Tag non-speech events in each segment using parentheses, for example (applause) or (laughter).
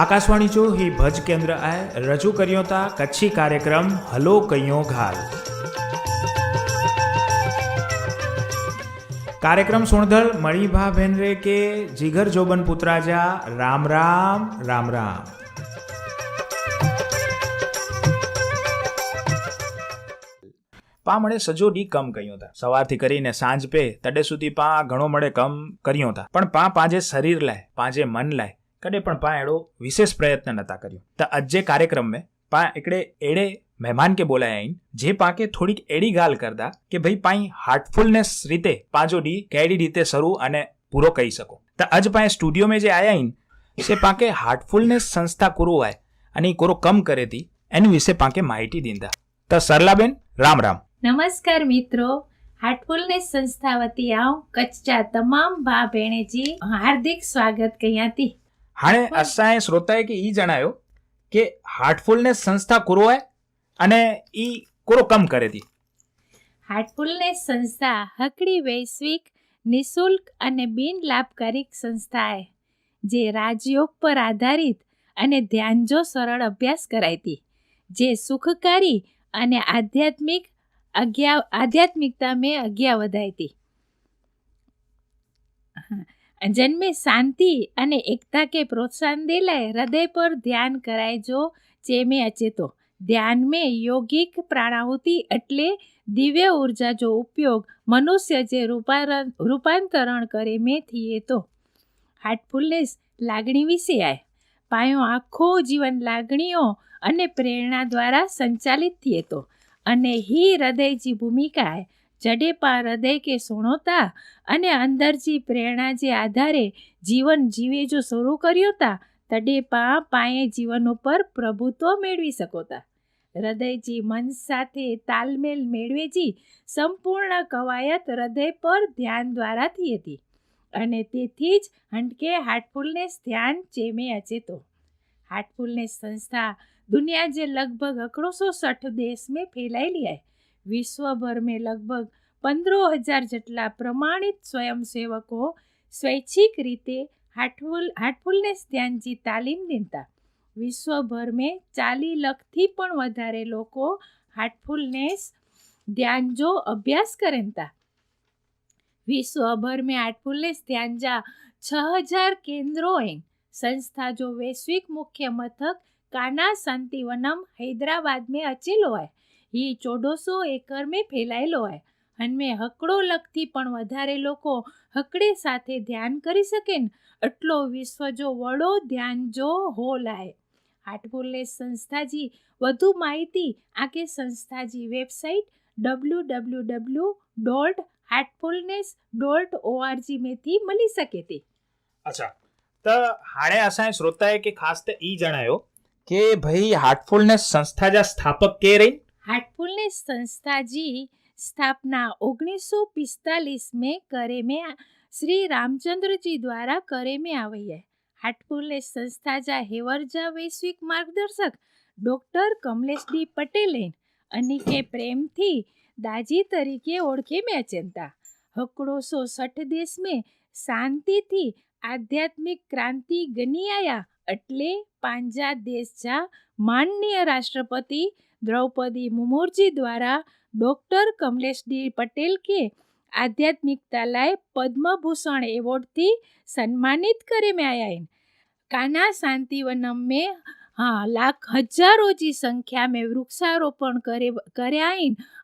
આકાશવાણી જો હી ભજ કેન્દ્ર આય રજૂ કર્યો તા કચ્છી કાર્યક્રમ હલો કયો ઘાલ. કાર્યક્રમ સોણધળ મણીભા ભેનરે કે જીગર જોબન પુત્રાજા રામ રામ રામ રામ. પા મળે સજો ડી કમ કર્યો હતા સવારથી કરીને સાંજ પે તડે સુધી પા ઘણો મળે કમ કર્યો હતા પણ પા પાંજે શરીર લાય પાંજે મન લાય કડે પણ પા એડો વિશેષ પ્રયત્ન નતા કર્યો. તો આજે કાર્યક્રમ में પા એકડે એડે મહેમાન કે બોલાય આઈન જે પાકે થોડીક એડી ગાલ કરતા કે ભાઈ પાઈ હાર્ટફુલનેસ રીતે પાજો ડી કેડી રીતે શરૂ અને પૂરો કહી શકો. તો આજ પાએ સ્ટુડિયો में જે આયા આઈન એ પાકે હાર્ટફુલનેસ સંસ્થા કુરુ આય અને કોરો કમ કરે તી એની વિશે પાકે માહિતી દીંદા તો સરલાબેન, રામ રામ. નમસ્કાર મિત્રો. હાર્ટફુલનેસ સંસ્થા વતી આવ કચ્છા તમામ ભા ભેણેજી હાર્દિક સ્વાગત કયાતી હાણે અસાંએ શ્રોતાએ કે ઈ જણાયો કે હાર્ટફુલનેસ સંસ્થા કુરો આય અને એ કોરો કમ કરે તી. હાર્ટફુલનેસ સંસ્થા હકડી વૈશ્વિક નિશુલ્ક અને બિન લાભકારી સંસ્થાએ જે રાજયોગ પર આધારિત અને ધ્યાનજો સરળ અભ્યાસ કરાયતી જે સુખકારી અને આધ્યાત્મિક આધ્યાત્મિકતા મેં અજ્ઞા વધાયતી (laughs) જન્મે શાંતિ અને એકતા કે પ્રોત્સાહન દેલાય, હૃદય પર ધ્યાન કરાય જો ચેમે અચેતો. ધ્યાન મેં યોગિક પ્રાણાહુતિ એટલે દિવ્ય ઊર્જા જો ઉપયોગ મનુષ્ય જે રૂપાંતરણ કરે મેં થઈએ તો. હાર્ટફુલનેસ લાગણી વિશે આય. પાયો આખો જીવન લાગણીઓ અને પ્રેરણા દ્વારા સંચાલિત થઈએ તો. અને હી હૃદયજી ભૂમિકા જડેપા હૃદય કે સુણોતા અને અંદરજી પ્રેરણા જે આધારે જીવન જીવે જો શરૂ કર્યો તા તડેપા પાએ જીવન ઉપર પ્રભુત્વ મેળવી શકોતા. હૃદયજી મન સાથે તાલમેલ મેળવેજી સંપૂર્ણ કવાયત હૃદય પર ધ્યાન દ્વારાથી હતી અને તેથી જ હંટકે હાર્ટફુલનેસ ધ્યાન ચેમે અચેતો. હાર્ટફુલનેસ સંસ્થા દુનિયા જે લગભગ અકડોસો સઠ દેશ મેં ફેલાયેલી હૈ વિશ્વભર મેં લગભગ પંદરો હજાર જેટલા પ્રમાણિત સ્વયંસેવકો સ્વૈચ્છિક રીતે હાર્ટફુલ, હાર્ટફુલનેસ ધ્યાનજી તાલીમ દેતા. વિશ્વભર મેં ચાલી લખથી પણ વધારે લોકો હાર્ટફુલનેસ ધ્યાન જો અભ્યાસ કરેતા. વિશ્વભર મેં હાર્ટફુલનેસ ધ્યાન જા છ હજાર કેન્દ્રો સંસ્થા જો વૈશ્વિક મુખ્ય મથક કાના, શાંતિવનમ, હૈદરાબાદ મેં અચીલો હોય. એ ચૌદસો એકર મેં ફેલાયેલો હોય. અને હકડો લખથી પણ વધારે લોકો હકડે સાથે ધ્યાન કરી શકે ને એટલો વિશ્વ જો વડો ધ્યાન જો હો લાય. હાટપુરલે સંસ્થાજી વધુ માહિતી આ કે સંસ્થાજી website W W W dot Heartfulness dot ORG મેથી મળી શકે તે. અચ્છા. તો હાણે અસાય શ્રોતાએ કે ખાસ તો ઈ જણાયો કે ભાઈ હાર્ટફુલનેસ સંસ્થા જા સ્થાપક કે રહી? હાટપુલની સંસ્થાજી સ્થાપના ઓગણીસો પિસ્તાલીસ મેં કરે મેં શ્રી રામચંદ્રજી દ્વારા કરે મેં આવૈયા. હાટપુલની સંસ્થાજા હેવરજા વૈશ્વિક માર્ગદર્શક ડૉક્ટર કમલેશ ડી પટેલે અને કે પ્રેમથી દાજી તરીકે ઓળખે મેં ચિંતા હકડોસો સઠ દેશ મેં શાંતિથી આધ્યાત્મિક ક્રાંતિ ગની આયા એટલે પાંજા દેશ જા માનનીય રાષ્ટ્રપતિ દ્રૌપદી મુમુરજી દ્વારા ડૉક્ટર કમલેશ ડી પટેલ કે આધ્યાત્મિકતાલાય પદ્મભૂષણ એવોર્ડથી સન્માનિત કરે મેં આયા કાના શાંતિવનમ મેં, હા, લાખ હજારોજી સંખ્યા મેં વૃક્ષારોપણ કરે, કર્યા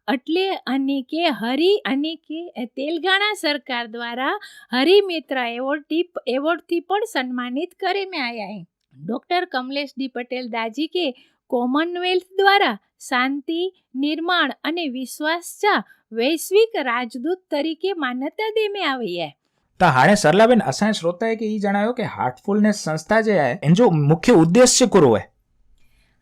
એટલે અને કે હરિ અને કે તેલંગાણા સરકાર દ્વારા હરિમિત્રા એવોર્ડ એવોર્ડથી પણ સન્માનિત કરી મેં આયા ડૉક્ટર કમલેશ ડી પટેલ દાજી કે કોમનવેલ્થ દ્વારા શાંતિ નિર્માણ અને વિશ્વાસ વિશ્વાસના વૈશ્વિક રાજદૂત તરીકે માન્યતા દેમે આવી છે તો હાણે સરલાબેન અસાંજ શ્રોતાએ કે એ જણાયો કે હાર્ટફુલનેસ સંસ્થા જે હે એનો મુખ્ય ઉદ્દેશ્ય કુરો હે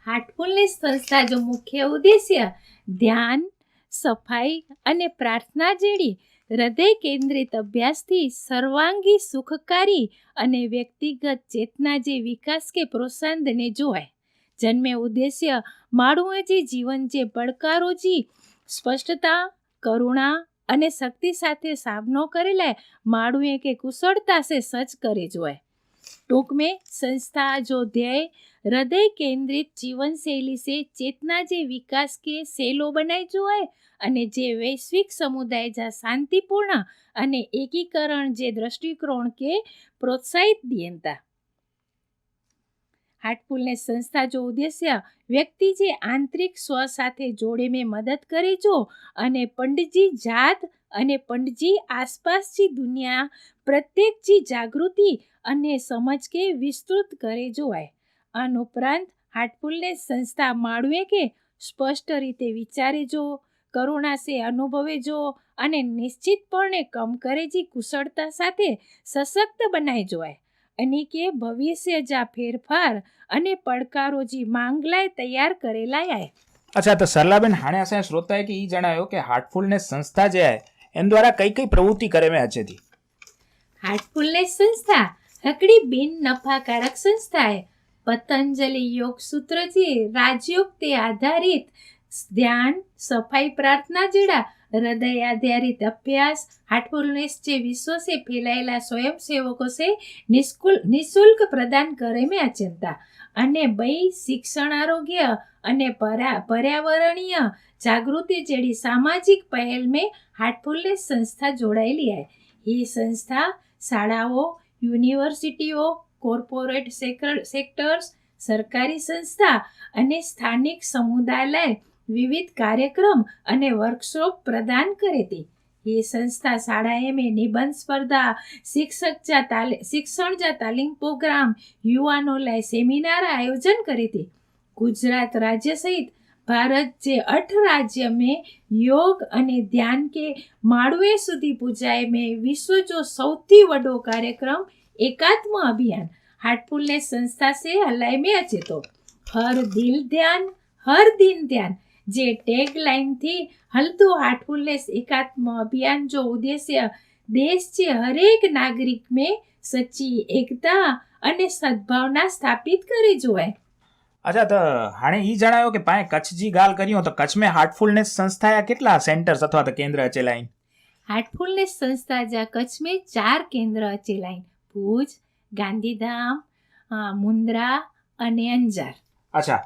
હાર્ટફુલનેસ સંસ્થા જો મુખ્ય ઉદ્દેશ્ય ધ્યાન સફાઈ અને પ્રાર્થના જેવી હૃદય કેન્દ્રિત અભ્યાસથી સર્વાંગી સુખકારી અને વ્યક્તિગત ચેતના જે વિકાસ કે પ્રોત્સાહનને જોવાય જન્મે ઉદ્દેશ્ય માળું જે જીવન જે પડકારો જે સ્પષ્ટતા, કરુણા અને શક્તિ સાથે સામનો કરેલા માળુએ કે કુશળતા સે સજ કરે જોએ ટૂંક મેં સંસ્થા જો ધ્યેय હૃદય કેન્દ્રિત જીવનશૈલી સે ચેતના જે વિકાસ કે સેલો બનાવી જોએ અને જે વૈશ્વિક સમુદાય જ્યાં શાંતિપૂર્ણ અને એકીકરણ જે દ્રષ્ટિકોણ કે પ્રોત્સાહિત દિયંતા. હાર્ટફુલનેસ સંસ્થા જો ઉદ્દેશ્ય વ્યક્તિ જે આંતરિક સ્વ સાથે જોડે મેં મદદ કરે જો અને પંડજી જાત અને પંડજી આસપાસની દુનિયા પ્રત્યેકજી જાગૃતિ અને સમજ કે વિસ્તૃત કરે જોવાય. આન ઉપરાંત હાર્ટફુલનેસ સંસ્થા માળવે કે સ્પષ્ટ રીતે વિચારે જો, કરુણા સે અનુભવે જો અને નિશ્ચિતપણે કમ કરે જી કુશળતા સાથે સશક્ત બનાવી જોવાય. અને કે ભવિષ્ય જા ફેરફાર અને પડકારો જી માંગલાય તૈયાર કરેલા આય. અચ્છા તો સરલાબેન હાણે અસાય શ્રોતાએ કે એ જણાયો કે હાર્ટફુલનેસ સંસ્થા જે આય એમ દ્વારા કઈ કઈ પ્રવૃત્તિ કરે મેં હજેથી? હાર્ટફુલનેસ સંસ્થા હકડી બિન નફાકારક સંસ્થાએ પતંજલિ યોગ સૂત્રથી રાજયોગ તે આધારિત ધ્યાન સફાઈ પ્રાર્થના જેડા હૃદય આધારિત અભ્યાસ હાર્ટફુલનેસ જે વિશ્વ છે ફેલાયેલા સ્વયંસેવકો છે, નિષ્કુલ, નિઃશુલ્ક પ્રદાન કરે મેં અચિંતા અને બઈ શિક્ષણ આરોગ્ય અને પર્યાવરણીય જાગૃતિ જેવી સામાજિક પહેલ મેં હાર્ટફુલનેસ સંસ્થા જોડાયેલી હે એ સંસ્થા શાળાઓ, યુનિવર્સિટીઓ, કોર્પોરેટ સેક્ટર્સ, સરકારી સંસ્થા અને સ્થાનિક સમુદાય વિવિધ કાર્યક્રમ અને વર્કશોપ પ્રદાન કરે તે. એ સંસ્થા શાળા એમએ નિબંધ સ્પર્ધા, શિક્ષક જા તાલી, શિક્ષણ જા તાલીમ પ્રોગ્રામ, યુવાનો લાય સેમિનાર આયોજન કરી હતી ગુજરાત રાજ્ય સહિત ભારત જે અઠ રાજ્ય મેં યોગ અને ધ્યાન કે માળવે સુધી પૂજાએ મેં વિશ્વ જો સૌથી વડો કાર્યક્રમ એકાત્મ અભિયાન. હાર્ટફુલનેસ સંસ્થા સે હલાય મેં અચેતો. હર દિલ ધ્યાન, હર દિન ધ્યાન. જે ટેગલાઇનથી હલતું હાઠુલેસ એકાત્મ અભિયાન જો ઉદ્દેશ્ય દેશ છે હરેક નાગરિક મેં સચ્ચી એકતા અને સદભાવના સ્થાપિત કરી જોવે. અચ્છા તો હાણે એ જણાયો કે પાંચ કચ્છજી ગાલ કર્યું તો કચ્છ મેં હાર્ટફુલનેસ સંસ્થાયા કેટલા સેન્ટર્સ અથવા તો કેન્દ્ર અચેલાઈન? હાર્ટફુલનેસ સંસ્થા જા કચ્છ મેં ચાર કેન્દ્ર અચેલાઈન. ભુજ ગાંધીધામ મુન્દ્રા અને અંજાર. અચ્છા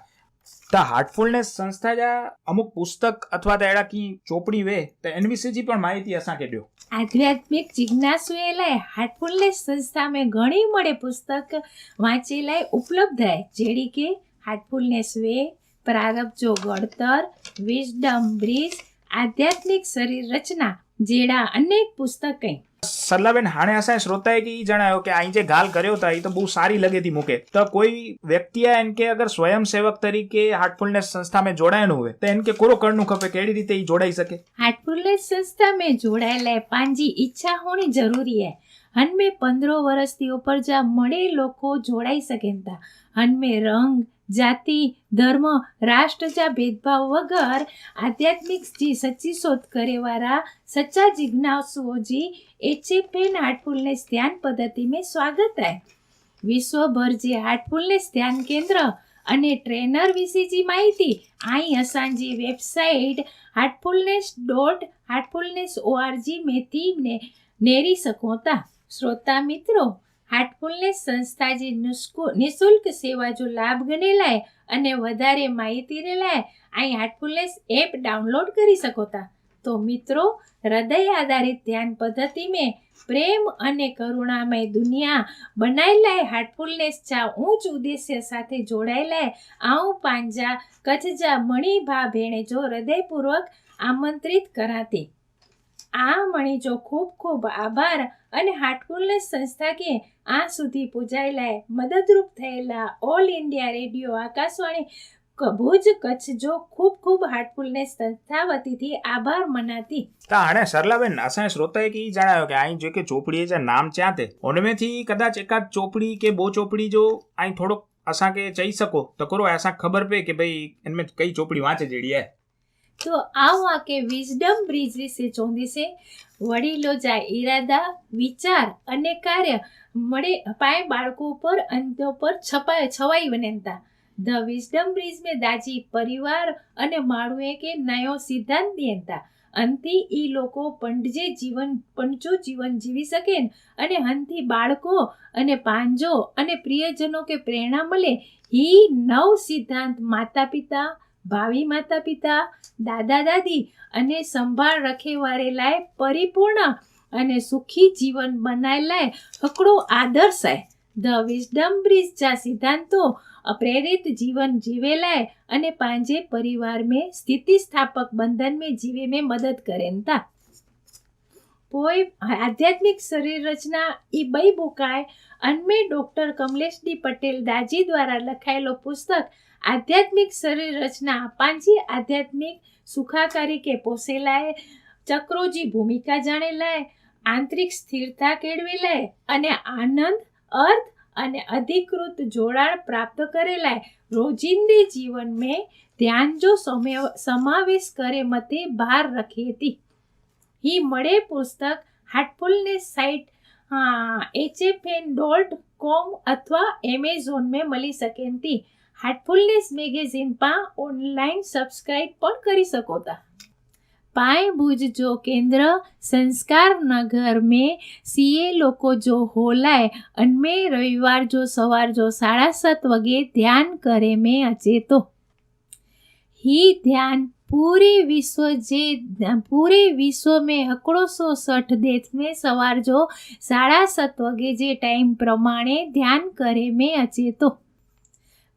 ધ હાર્ટફુલનેસ સંસ્થા જા અમુક પુસ્તક અથવા તો એડા કી ચોપડી વે, તો એન વિશેજી પણ માહિતી અસાંકે ડિયો આધ્યાત્મિક જિજ્ઞાસુ એલાય હાર્ટફુલનેસ સંસ્થા મે ઘણી મળે પુસ્તક વાંચેલાય ઉપલબ્ધ હે જેડી કે હાર્ટફુલનેસ વે, પ્રારબ્ધ જો ગણતર, વિઝડમ બ્રિજ, આધ્યાત્મિક શરીર રચના જેડા અનેક પુસ્તક હે સરલાબેન હાણેસાએ શ્રોતાએ કે એ જણાયો કે અહીં જે ગાલ કર્યો હતા એ તો બહુ સારી લગેથી મૂકે. તો કોઈ વ્યક્તિએ એમ કે અગર સ્વયંસેવક તરીકે હાર્ટફુલનેસ સંસ્થામાં જોડાયેલું હોય, તો એમ કે કોરો કરનું ખપે કેવી રીતે એ જોડાઈ શકે? હાર્ટફુલનેસ સંસ્થા મેં જોડાયેલા પાંજી ઈચ્છા હોણી જરૂરી હે. અને મેં પંદરો વર્ષથી ઉપર જ્યાં મળે લોકો જોડાઈ શકે હતા અને મેં રંગ, જાતિ, ધર્મ, રાષ્ટ્ર જા ભેદભાવ વગર આધ્યાત્મિક જી સચ્ચી શોધ કરેવાળા સચ્ચા જિજ્ઞાસુઓજી એચએફએન હાર્ટફુલનેસ ધ્યાન પદ્ધતિ મેં સ્વાગત હે વિશ્વભર જે હાર્ટફુલનેસ ધ્યાન કેન્દ્ર અને ટ્રેનર વિશેજી માહિતી અહીં અસાંજી website Heartfulness dot Heartfulness O R G મેથી નેરી શકો હતા શ્રોતા મિત્રો, હાર્ટફુલનેસ સંસ્થા જે નિઃશુલ્ક સેવા જો લાભ ગણેલાય અને વધારે માહિતી રેલાય અહીં હાર્ટફુલનેસ એપ ડાઉનલોડ કરી શકો તા. તો મિત્રો, હૃદય આધારિત ધ્યાન પદ્ધતિ મેં પ્રેમ અને કરુણામય દુનિયા બનાયેલા હાર્ટફુલનેસ ચા ઊંચ ઉદ્દેશ્ય સાથે જોડાયેલા આવું પાંજા કચ્છ જા મણી ભા ભેણે જો હૃદયપૂર્વક આમંત્રિત કરાતી. આ મણીજો ખૂબ ખૂબ આભાર અને હાર્ટફુલનેસ સંસ્થા કે આ સુધી પૂજાયેલા મદદરૂપ થયેલા all India radio Akashvani Bhuj Kutch જો ખૂબ ખૂબ હાર્ટફુલનેસ સંસ્થા વતીથી આભાર મનાતી. તાણે સરલાબેન અસાય શ્રોતાએ કે જણાયો કે અહીં જો કે ચોપડી જે નામ ચ્યાં તે. ઓનમેથી કદાચ એકાદ ચોપડી કે બો ચોપડી જો અહીં થોડો અસાં કે ચઈ શકો. તો કરો અસાં ખબર પે કે ભાઈ એનમે કઈ ચોપડી વાંચે જેડી હે તો આવો કે વિઝડમ બ્રિજ વિશે છે વડીલો જાય ઈરાદા, વિચાર અને કાર્ય મળે અપાય બાળકો ઉપર અંતો પર છપાય, છવાઈ વનેતા ધ વિઝડમ બ્રિજ મેં દાજી પરિવાર અને માળુએ કે નયો સિદ્ધાંત દેતા અંથી ઈ લોકો પંડજે જીવન, પંચો જીવન જીવી શકે અને હંથી બાળકો અને પાંજો અને પ્રિયજનો કે પ્રેરણા મળે. હી નવ સિદ્ધાંત માતા પિતા ભાવિ માતા પિતા દાદા દાદી અને સંભાળ રખેવારેલાએ પરિપૂર્ણ અને સુખી જીવન બનાવેલાએ હકડો આદર્શ ધ વિઝડમ બ્રિજ જા સિદ્ધાંતો પ્રેરિત જીवन જીવેલાય અને પાંજે પરિવાર મેં સ્થિતિસ્થાપક બંધન મેં જીવે મેં મદદ કરેન તા પોઈ આધ્યાત્મિક શરીર રચના એ બઈ બોકાય. અન્મે ડૉક્ટર કમલેશ ડી પટેલ દાજી દ્વારા લખાયેલો પુસ્તક આધ્યાત્મિક શરીર રચના પાંજી આધ્યાત્મિક સુખાકારી કે પોસેલાએ, ચક્રોજી ભૂમિકા જાણે લાય આંતરિક સ્થિરતા કેળવી લે અને આનંદ, અર્થ અને અધિકૃત જોડાણ પ્રાપ્ત કરેલાય રોજિંદી જીવન મેં ધ્યાન જો સમાવેશ કરે મતે ભાર રખી હતી હી મળે પુસ્તક હાર્ટફુલનેસ સાઇટ એચએફએન ડોટ કોમ અથવા એમેઝોન મેં મળી શકે તી હાર્ટફુલનેસ મેગેઝિન પા ઓનલાઈન સબસ્ક્રાઇબ પણ કરી શકો તા. પાય ભુજ જો કેન્દ્ર, સંસ્કાર નગર મેં સીએ લોકો જો હોલાય અને રવિવાર જો સવાર જો સાડા સાત વગે ધ્યાન કરે મેં અચેતો. હી ધ્યાન पूरे विश्व जे पूरे विश्व में हिकिड़ो सौ सठि देश में सवार जो साढा सत वॻे जे टाइम प्रमाणे ध्यानु करे में अचे थो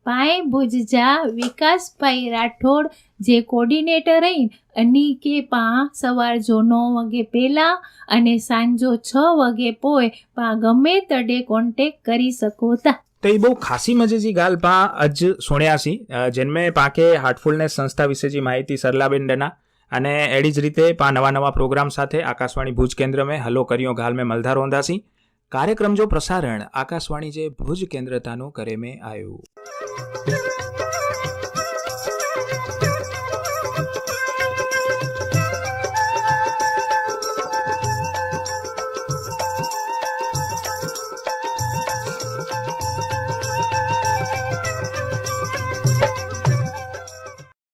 पाए भुज जा विकास भाई राठौड़ જે કોર્ડિનેટર રહીને અની કે પા સવાર જો નવ વાગે પહેલાં અને સાંજો છ વાગે પોએ પા ગમે તડે કોન્ટેક કરી શકો હતા તા તો એ બહુ ખાસી મજેજી ગાલ પા અજ સુણ્યાસી જેનમે પાકે હાર્ટફુલનેસ સંસ્થા વિશેજી માહિતી સરલાબેન ડના અને એડી જ રીતે પા નવા નવા પ્રોગ્રામ સાથે આકાશવાણી ભુજ કેન્દ્ર में હલો કર્યો ગાલ में મલધાર હોંદાસી કાર્યક્રમ જો પ્રસારણ આકાશવાણી જે ભુજ કેન્દ્રતાનું કરે में આયો